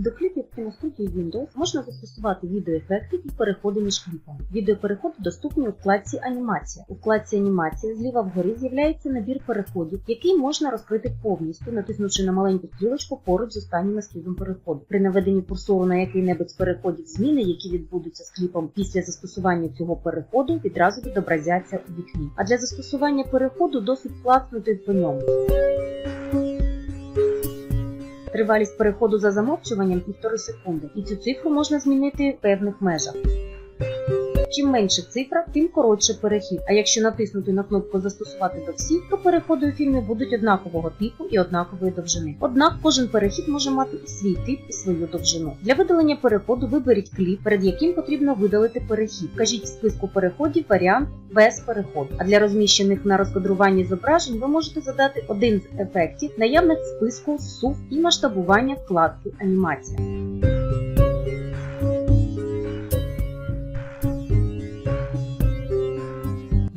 До кліпів кіностудії Windows можна застосувати відеоефекти і переходи між кліпами. Відеопереходи доступні у вкладці Анімація. У вкладці Анімація зліва вгорі з'являється набір переходів, який можна розкрити повністю, натиснувши на маленьку стрілочку поруч з останнім ескізом переходу. При наведенні курсору на який-небудь з переходів зміни, які відбудуться з кліпом після застосування цього переходу, відразу відобразяться у вікні. А для застосування переходу досить класнути по ньому. Тривалість переходу за замовчуванням півтори секунди, і цю цифру можна змінити в певних межах. Чим менше цифра, тим коротше перехід. А якщо натиснути на кнопку Застосувати до всіх, то переходи у фільмі будуть однакового типу і однакової довжини. Однак кожен перехід може мати і свій тип і свою довжину. Для видалення переходу виберіть кліп, перед яким потрібно видалити перехід. Вкажіть в списку переходів варіант без переходу. А для розміщених на розкадруванні зображень ви можете задати один з ефектів наявних в списку SUV і масштабування вкладки Анімація.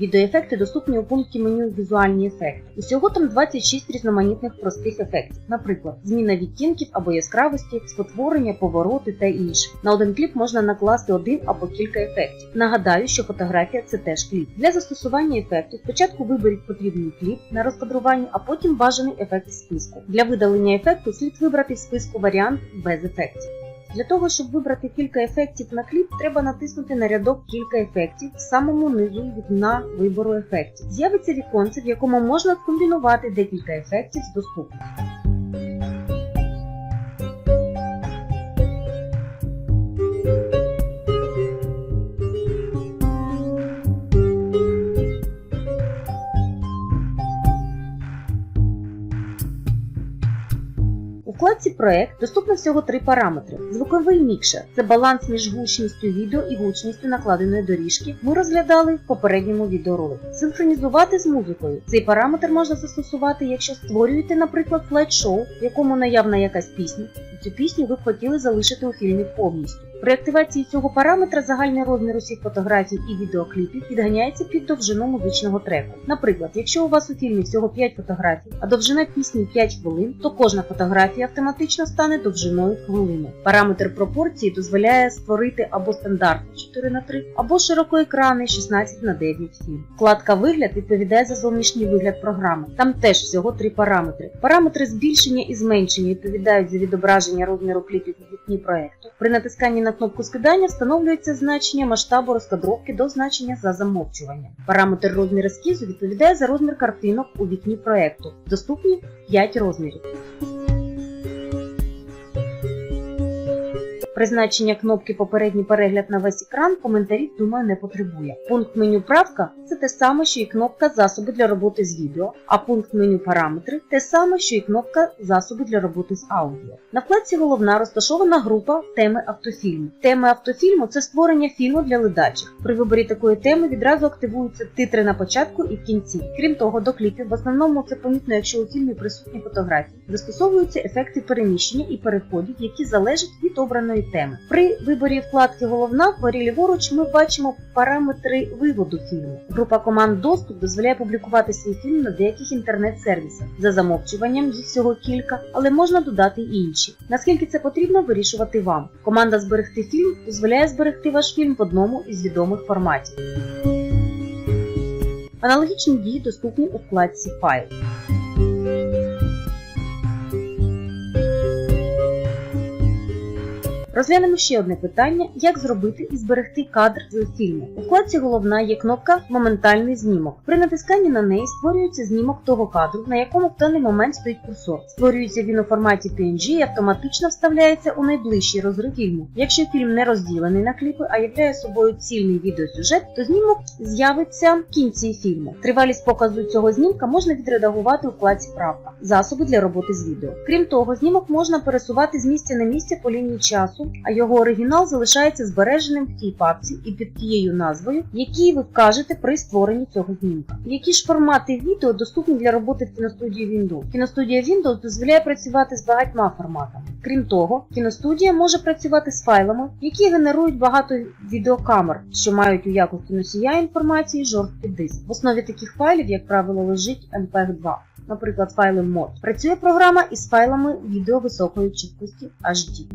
Відеоефекти доступні у пункті меню Візуальні ефекти. Усього там 26 різноманітних простих ефектів, наприклад, зміна відтінків або яскравості, спотворення, повороти та інше. На один кліп можна накласти один або кілька ефектів. Нагадаю, що фотографія це теж кліп. Для застосування ефекту спочатку виберіть потрібний кліп на розкадруванні, а потім бажаний ефект з списку. Для видалення ефекту слід вибрати в списку варіант без ефектів. Для того, щоб вибрати кілька ефектів на кліп, треба натиснути на рядок кілька ефектів в самому низу вікна вибору ефектів. З'явиться віконце, в якому можна скомбінувати декілька ефектів з доступних. Вкладці Проект доступно всього три параметри: звуковий мікшер це баланс між гучністю відео і гучністю накладеної доріжки. Ми розглядали в попередньому відеоролику. Синхронізувати з музикою. Цей параметр можна застосувати, якщо створюєте, наприклад, слайд-шоу, в якому наявна якась пісня, і цю пісню ви б хотіли залишити у фільмі повністю. При активації цього параметра загальний розмір усіх фотографій і відеокліпів підганяється під довжину музичного треку. Наприклад, якщо у вас у фільмі всього 5 фотографій, а довжина пісні 5 хвилин, то кожна фотографія автоматично стане довжиною хвилини. Параметр пропорції дозволяє створити або стандартний 4 на 3 або широкоекранний 16 на 9 фільм. Вкладка Вигляд відповідає за зовнішній вигляд програми. Там теж всього три параметри. Параметри збільшення і зменшення відповідають за відображення розміру кліпів у вікні проекту. При натисканні на кнопку скидання встановлюється значення масштабу розкадровки до значення за замовчування. Параметр розмір ескізу відповідає за розмір картинок у вікні проекту. Доступні 5 розмірів. Призначення кнопки Попередній перегляд на весь екран коментарів, думаю, не потребує. Пункт меню Правка це те саме, що і кнопка Засоби для роботи з відео, а пункт меню Параметри те саме, що і кнопка Засоби для роботи з аудіо. На вкладці головна розташована група теми автофільму. Теми автофільму це створення фільму для ледачих. При виборі такої теми відразу активуються титри на початку і в кінці. Крім того, до кліпів в основному це помітно, якщо у фільмі присутні фотографії, застосовуються ефекти переміщення і переходів, які залежать від обраної теми. При виборі вкладки головна вгорі ліворуч ми бачимо параметри виводу фільму. Група команд доступ дозволяє публікувати свій фільм на деяких інтернет-сервісах. За замовчуванням їх всього кілька, але можна додати і інші. Наскільки це потрібно вирішувати вам. Команда зберегти фільм дозволяє зберегти ваш фільм в одному із відомих форматів. Аналогічні дії доступні у вкладці Файл. Розглянемо ще одне питання: як зробити і зберегти кадр з фільму. У вкладці головна є кнопка Моментальний знімок. При натисканні на неї створюється знімок того кадру, на якому в даний момент стоїть курсор. Створюється він у форматі PNG і автоматично вставляється у найближчий розрив фільму. Якщо фільм не розділений на кліпи, а являє собою цільний відеосюжет, то знімок з'явиться в кінці фільму. Тривалість показу цього знімка можна відредагувати у вкладці Правка, засоби для роботи з відео. Крім того, знімок можна пересувати з місця на місце по лінії часу а його оригінал залишається збереженим в тій папці і під тією назвою, які ви вкажете при створенні цього знімка. Які ж формати відео доступні для роботи в кіностудії Windows? Кіностудія Windows дозволяє працювати з багатьма форматами. Крім того, кіностудія може працювати з файлами, які генерують багато відеокамер, що мають у якості носія інформації жорсткий диск. В основі таких файлів, як правило, лежить MPEG 2 наприклад, файли MOD. Працює програма із файлами відео високої чіткості HD.